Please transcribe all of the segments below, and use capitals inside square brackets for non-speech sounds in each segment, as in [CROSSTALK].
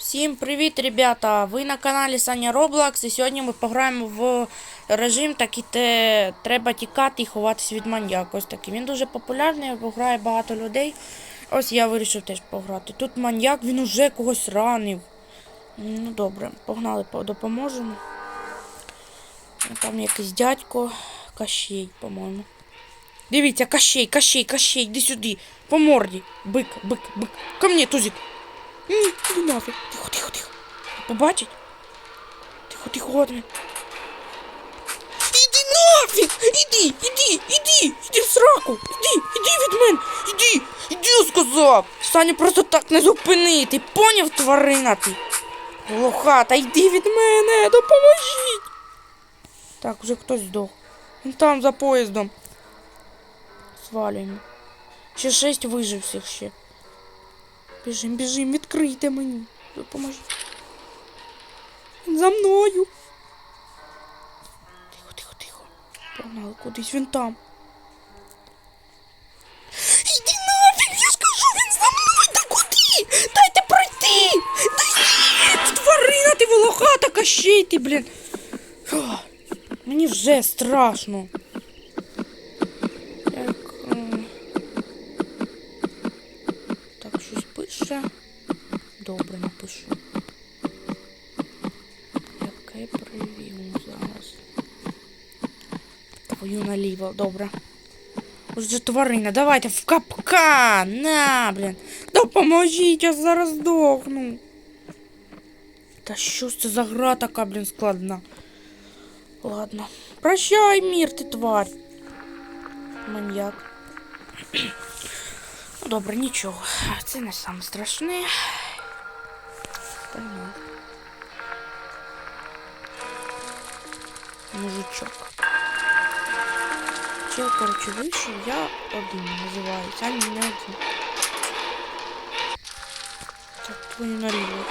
Всім привіт, ребята! Ви на каналі Саня Roblox і сьогодні ми пограємо в режим такий, де треба тікати і ховатися від маньяка. Ось такий. Він дуже популярний, грає багато людей. Ось я вирішив теж пограти. Тут маньяк, він уже когось ранив. Ну добре, погнали, допоможемо. Там якийсь дядько, Кащей, по-моєму. Дивіться, Кащей, Кащей, Кащей, йди сюди. По морді. Бик, бик, бик. Ко мне, Тузик. Ні, іди нафіг. Тихо, тихо, тихо. Побачить? Тихо, тихо, от. Іди нафіг! Іди, іди, іди, іди в сраку! Іди, іди від мене! Іди, іди, сказав! Саню просто так не зупинити, поняв, тварина ти? Лохата, йди від мене, допоможіть! Так, вже хтось здох. Він там за поїздом. Свалюємо. Ще шесть виживших ще. Біжим, біжим, відкрийте мені. Допоможіть. Він за мною. Тихо, тихо, тихо. Погнали кудись, він там. Іди нафіг, я скажу, він за мною. Та куди? Дайте пройти! Дайте! Тварина ти волохата, кащей ти, блін. Мені вже страшно. Як... ем, Так, щось пише. Добре напишу. Яке прев'ю зараз. Твою наліво, добре. Уже тварина, давайте в капкан! На, блін. Допоможіть, я зараз здохну. Та що ж це за гра така, блін, складна? Ладно. Прощай, мір, ти тварь. Маньяк. Ну, добре, нічого. Це не саме страшне. Мужичок. Чел, коротше, вийшов, я один називаюся, а не один. Так, твою наліво.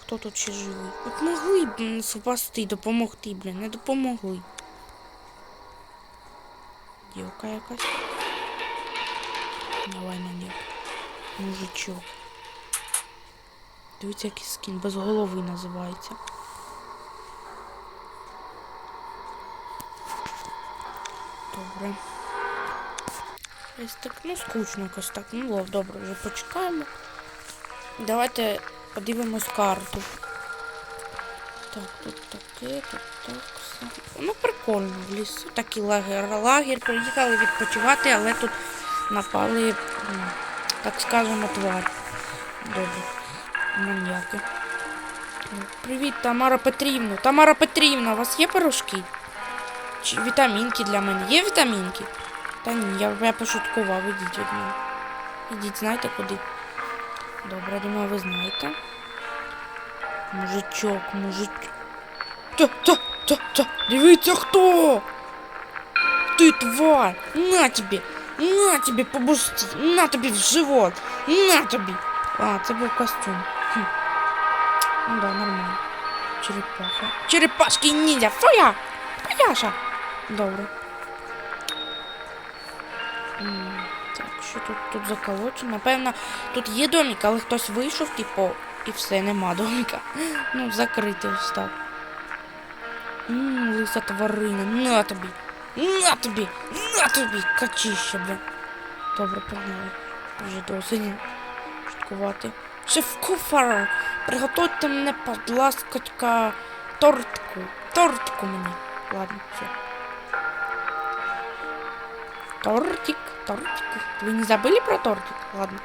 Хто тут ще живий? От могли б спасти, допомогти, блін, не допомогли. Дівка якась. Давай на них. Мужичок. Дивіться, який скін. Без голови називається. Добре. Ось так, ну скучно якось так. Ну ладно, добре, вже почекаємо. Давайте подивимось карту. Так, тут таке, тут так все. Ну, прикольно, в лісу такий лагер. Лагер, приїхали відпочивати, але тут напали, так скажемо, тварь. Добре. Маньяки. Привіт, Тамара Петрівна. Тамара Петрівна, у вас є пирожки? Чи вітамінки для мене? Є вітамінки? Та ні, я, я пошуткував, ідіть від мене. Ідіть, знаєте куди? Добре, думаю, ви знаєте. Мужичок, мужичок. Та, та, та, та, дивіться хто! Ти тварь! На тобі! На тобі по башці! На тобі в живот! На тобі! А, це був костюм. Хм. Ну да, нормально. Черепаха. Черепашки ніндзя! Фоя! Фояша! Добре. Так, що тут, тут заколочено? Напевно, тут є домик, але хтось вийшов, типу, і все, нема домика. Ну, закритий ось так. Ммм, лиса тварина, на тобі! На тобі! На тобі! Качище, блін. Добре, погнали. Вже досить шуткувати. Шеф-куфар! Приготуйте мене, будь ласка, тортку. Тортку мені. Ладно, все. Тортик, тортик. Ви не забыли про тортик? Ладно.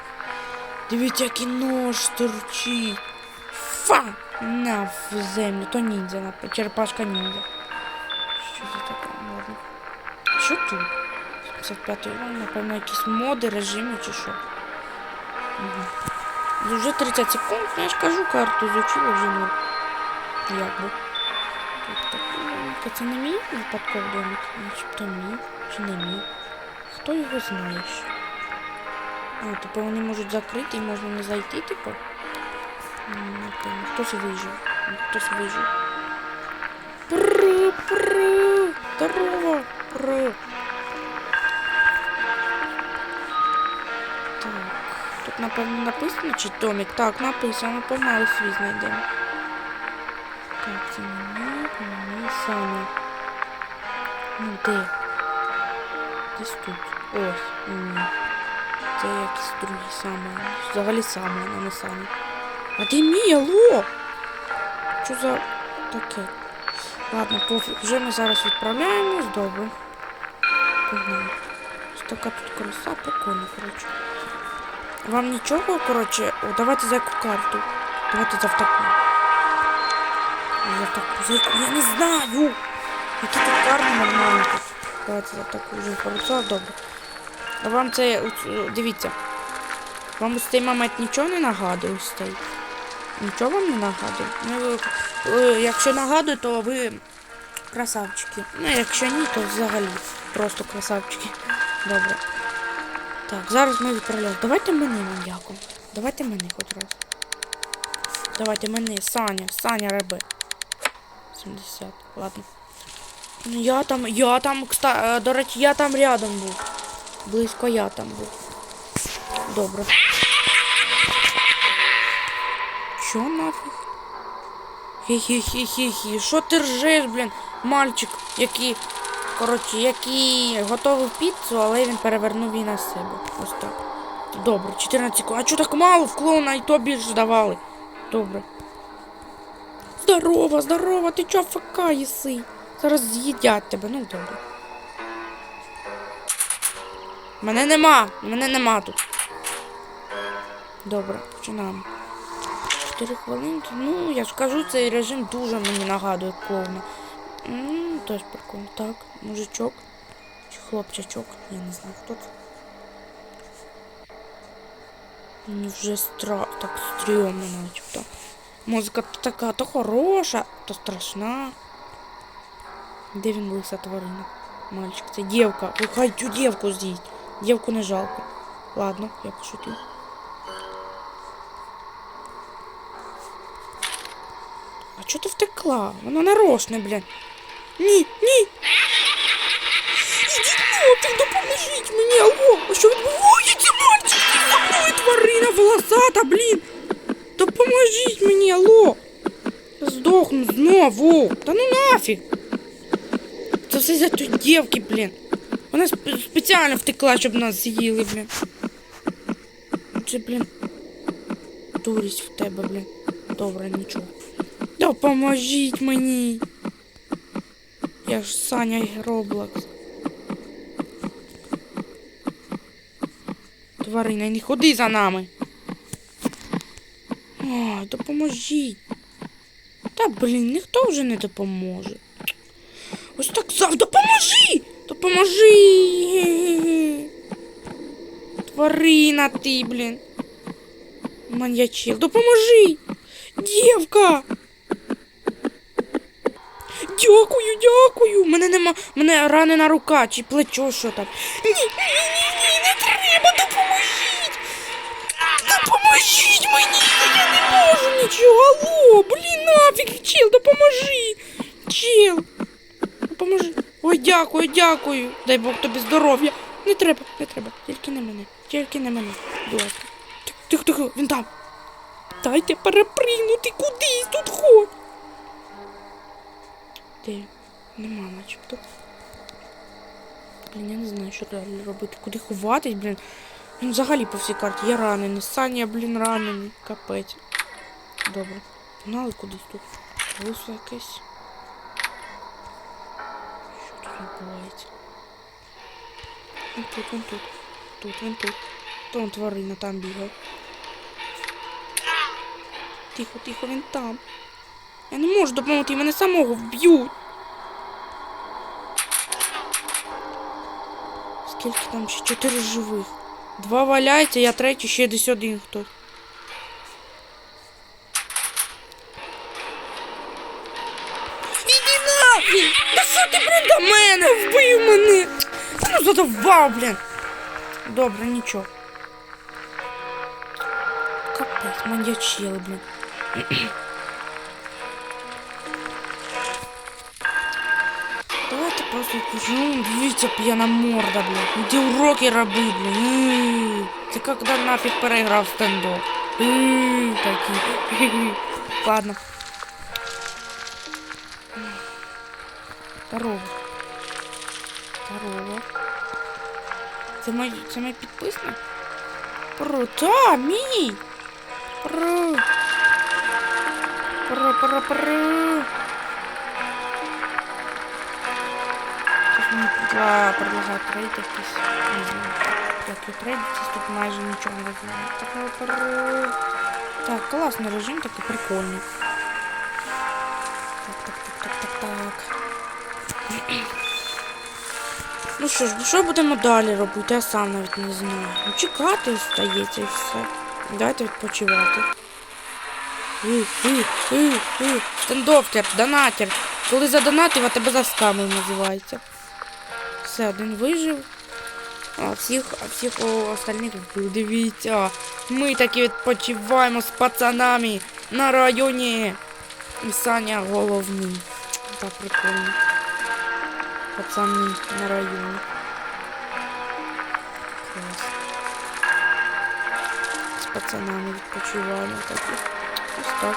Дивіться, який нож торчить. Фа! На в землю. То ніндзя, наприклад. Черепашка ніндзя. Що це таке? Ну, Ладно. Що тут? 75 рівень, напевно, якісь моди, режими чи що. Угу. Вже 30 секунд, я ж кажу, карту изучила вже ну. Як би. Тут так, ну, Це не мій випадковий домик, начебто мій, чи не мій. Хто його знає? А, типу вони можуть закрити і можна не зайти, типу. Напевно, хтось вижив. Ну, Хтось вижив. Пру, пру, здорово, пру. Так, тут напевно, написано, чи домик? Так, написано, погнали свій знайдемо. Так, це мені, мені, Саня. Ну, де? Десь тут. Ось. Це якийсь другий саме. Взагалі саме, а не Саня. А де мій, алло? Що за таке? Ладно, пофіг. Вже ми зараз відправляємось, добре. Погнали. Ось така тут краса, прикольно, коротше. Вам нічого, коротше, о, давайте за яку карту. Давайте за таку. За таку, за яку. Я не знаю. Які тут карти нормальні. Давайте за таку вже порисував, добре. Вам це, дивіться. Вам ось цей момент нічого не нагадує ось цей? Нічого вам не нагадує? Ну, е, якщо нагадує, то ви красавчики. Ну, якщо ні, то взагалі просто красавчики. Добре. Так, зараз ми відправляємо. Давайте мене маньяком. Давайте мене хоч раз. Давайте мене, Саня, Саня Ребе. 70. Ладно. Ну я там, я там, кстати, до речі, я там рядом був. Близько я там був. Добре. Чо нафіг? Хі-хі-хі-хі-хі. Що ти ржеш, блін? Мальчик, який, коротше, який готовив піцу, але він перевернув її на себе. Ось так. Добре, 14 секунд. А чого так мало в клоуна і то більше давали? Добре. Здорово, здорово, ти чо ФК їси? Зараз з'їдять тебе, ну добре. Мене нема, мене нема тут. Добре, починаємо. 4 хвилинки. Ну, я ж кажу, цей режим дуже мені нагадує клоуна. Ммм, теж прикольно. Так, мужичок. Чи хлопчачок, я не знаю, хто це. Мені вже стра... так стрьомно начебто. Музика то така то хороша, то страшна. Де він лиса тварина? Мальчик, це дівка. Ви хай цю дівку з'їсть. Дівку не жалко. Ладно, я пошутив. А чого ти втекла? Вона нарочне, блін. Ні, ні. Ідіть нафіг, допоможіть мені, алло. А що відбувається, мальчик? За мною тварина волосата, блін. Допоможіть мені, алло. Здохну знову. Та ну нафіг. Це все за той дівки, блін. Вона сп- спеціально втекла, щоб нас з'їли, блін. Це, блін. Дурість в тебе, блін. Добре, нічого. Допоможіть мені. Я ж Саня Роблокс. Тварина, не ходи за нами. Ой, допоможіть. Та блін, ніхто вже не допоможе. Ось так зав, допоможи! Допоможи! Тварина ти, блін. Маньячел, допоможи! Дівка! Дякую, дякую. Мене нема. Мене ранена рука чи плечо, що там. Ні, ні, ні, ні, не треба, допоможіть! Допоможіть мені! Я не можу нічого. Алло, блін, нафіг, чел, допоможи! Чел! Допоможи. Ой, дякую, дякую. Дай Бог тобі здоров'я. Не треба, не треба. Тільки не мене. Тільки не мене. Будь ласка. Тихо, тихо, він там. Дайте перепригнути кудись тут ходь. Де? Нема начебто. Блін, я не знаю, що далі робити. Куди ховатись, блін. Він взагалі по всій карті. Я ранений. Саня, блін, ранений. Капець. Добре. Погнали кудись тут. Вийшло якесь. Відбувається? Він тут, він тут. Тут, він тут. Он тварина там бігає. Тихо, тихо, він там. Я не можу допомогти, мене самого вб'ють. Скільки там ще чотири живих? Два валяється, я третій, ще десь один хтось. Та що ти, блін, до мене? Вбив мене! Та ну задовбав, блін! Добре, нічого. Капець, маньячили, блін. Давайте просто ну, дивіться п'яна морда, блін. Де уроки робить, блін. М. Це коли нафіг переграв стендоп. М, Такий. Ладно. Корова. Корова. Це мій, це мій підписник? Про, та, мій! Про. Про, про, про. Тут мені предла- предлагають трейд якийсь. Не знаю. Як і трейдитись, тут майже нічого не знаю. Так, про. Так, класний режим, такий прикольний. Ну що ж, що будемо далі робити? Я сам навіть не знаю. Ну, чекати стається і все. Дайте відпочивати. Стендофтер, донатер. Коли задонатив, а тебе за скамом називається. Все, один вижив. А всіх, а всіх остальних. Дивіться. Ми таки відпочиваємо з пацанами на районі. І Саня головний. Так прикольно. Пацани на районі. Клас. З пацанами відпочиваємо такі. Ось так.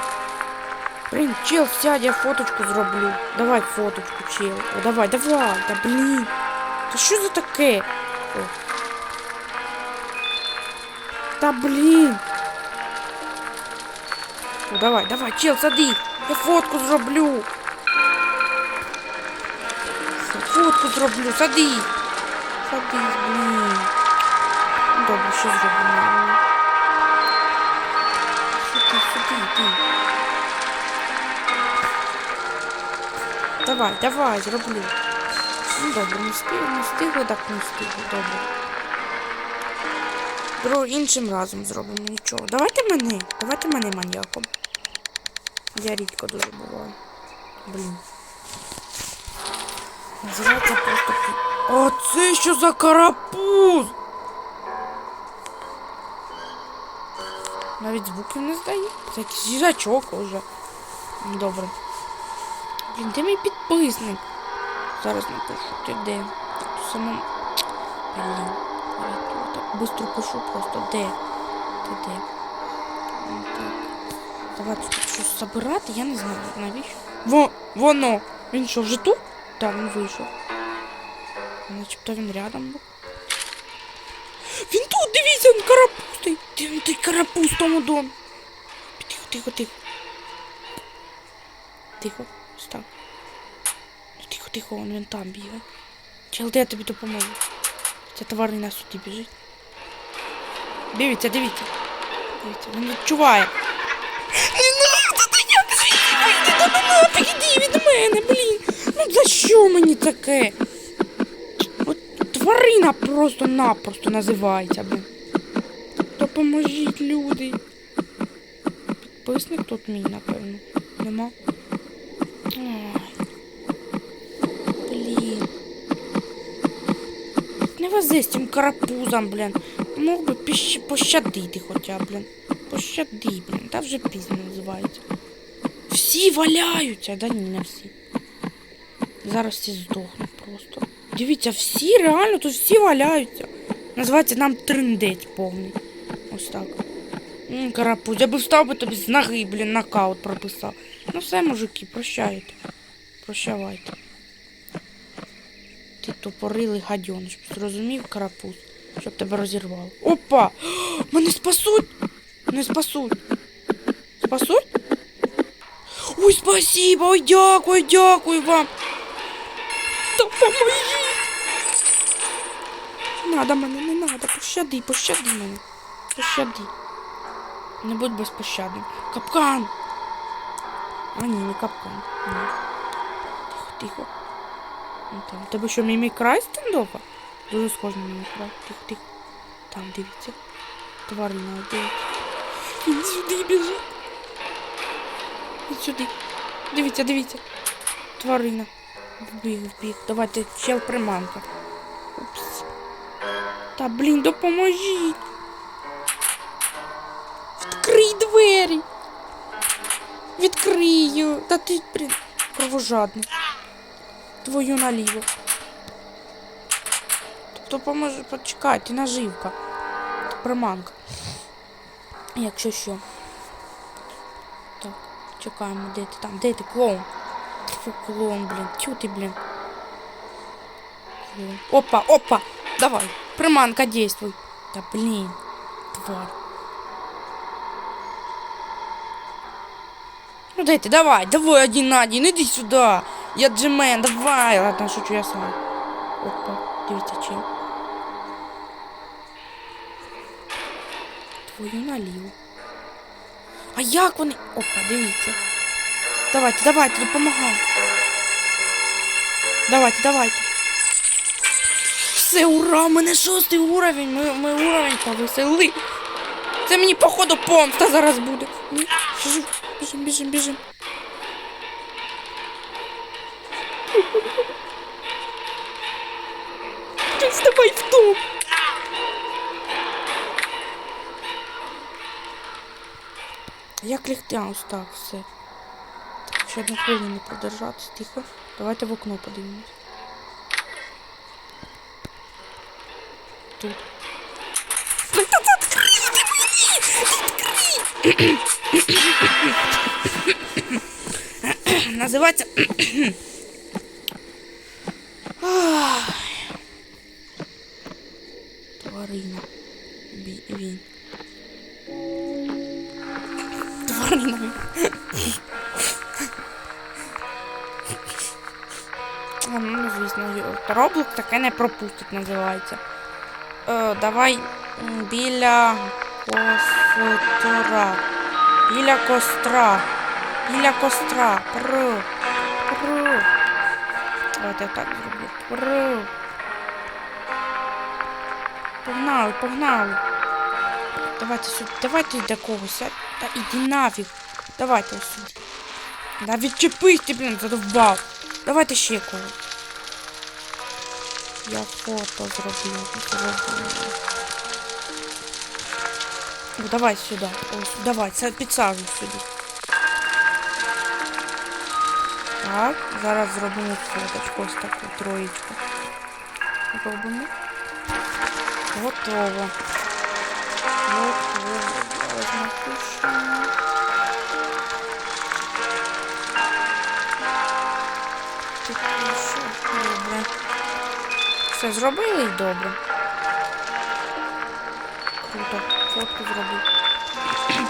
Блін, чел, сядь, я фоточку зроблю. Давай фоточку, чел. О, давай, давай, да блін. Та що за таке? О. Та блін. О, давай, давай, чел, сади. Я фотку зроблю. Фотку зроблю, сади. Садись, блін. Добре, що зроблено. Сюди, сюди, йди. Давай, давай, зроблю. Ну добре, не встигли, не встигли, так не встигли, добре. Друг, іншим разом зробимо нічого. Давайте мене, давайте мене маньяком. Я рідко дуже буваю. Блін. Називається просто... А це що за карапуз? Навіть звуків не здає. Це якийсь їжачок уже. Добре. Блін, де мій підписник? Зараз напишу, ти де? Тут самому... Блін. Так быстро пишу просто. Де? Ти де? Давайте тут щось забирати, я не знаю, навіщо. Во, воно! Він що, вже тут? Так, він вийшов. Начебто він рядом був. Він тут, дивіться, він карапустий. Де він той карапуз тому домі? Тихо, тихо, тихо. Тихо, ось так. Ну, Тихо, тихо, он він там бігає. Чел, де я тобі допоможу? Ця тварина сюди біжить. Дивіться, дивіться. Дивіться, він відчуває. Не надо, та звідси вийти до мене, підійди від мене, блін. Ну за що мені таке? От тварина просто-напросто називається, блін. Допоможіть, люди. Підписник тут мій, напевно. Нема. Ой. Блін. Не вези з цим карапузом, блін. Мог би пощадити хоча блін. Пощади, блін. Та вже пізно називається. Всі валяються, да ні, не всі. Зараз всі здохнуть просто. Дивіться, всі реально тут всі валяються. Називається нам триндець повний. Ось так. М, Карапуз, я би встав би тобі з ноги, блін, нокаут прописав. Ну все, мужики, прощайте. Прощавайте. Ти тупорилий гадьоныш, зрозумів, карапуз, щоб тебе розірвало. Опа! [GASPS] Мене спасуть! Мене спасуть! Спасуть? Ой, спасибо! Ой, дякую, дякую вам! Допоможіть! Не надо мене, не надо, пощади, пощади мене. Пощади. Не будь безпощадним. Капкан! А ні, не капкан. Ні. Тихо, тихо. Ну, там. Тебе що, мій край стендопа? Дуже схоже на мій край. Тихо, тихо. Там, дивіться. Тварина, дивіться. Він сюди біжить. Він сюди. Дивіться, дивіться. Тварина. Вбіг, вбіг. Давайте чел приманка. Упс. Та блін, допоможіть. Відкрий двері. Відкрию. Та ти, блін, кровожадний. Твою наліво. Тобто поможе почекай, ти наживка. приманка. Якщо що. Так, чекаємо, де ти там? Де ти, клоун? Фу, клоун, блін. Тю ти, блін. Клоун. Опа, опа! Давай, приманка, действуй. Да блин, тварь. Ну дай ты, давай, давай один на один, иди сюда. Я джемен, давай. Ладно, шучу я сам. Опа, дивіться чим. Твою наліво. А як вони? Опа, дивіться. Давайте, давайте, допомагай. Давайте, давайте. Все, ура, у мене шостий уровень. Ми, ми уровень повисили. Це мені, походу, помста зараз буде. Біжим, біжим, біжим, біжим. Вставай в дом. Як? А, ось все. Ще одну хвилину продержатись, тихо. Давайте в окно подивимось. Тут. Називається. Роблок таке не пропустить, називається. Е, давай біля костра. Біля костра. Біля костра. Пру. Пру. Давайте так зроблю. Пру. Погнали, погнали. Давайте сюди. Давайте до когось. Та іди нафіг. Давайте сюди. Да відчепись ти, блін, задовбав. Давайте ще когось. Я фото зроблю. зроблю. О, давай сюди. Ось, давай, це підсаджуй сюди. Так, зараз зробимо фоточку, ось таку троєчку. Робимо. Готово. Готово. Все, зробили і добре. Круто, фотку зробив. [CLEARS THROAT]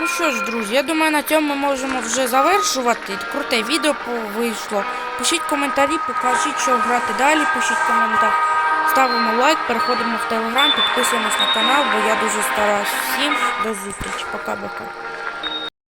Ну що ж, друзі, я думаю, на цьому ми можемо вже завершувати. Круте відео вийшло. Пишіть коментарі, покажіть, що грати далі, пишіть коментар. Ставимо лайк, переходимо в телеграм, підписуємось на канал, бо я дуже стараюсь. Всім до зустрічі. Пока-пока.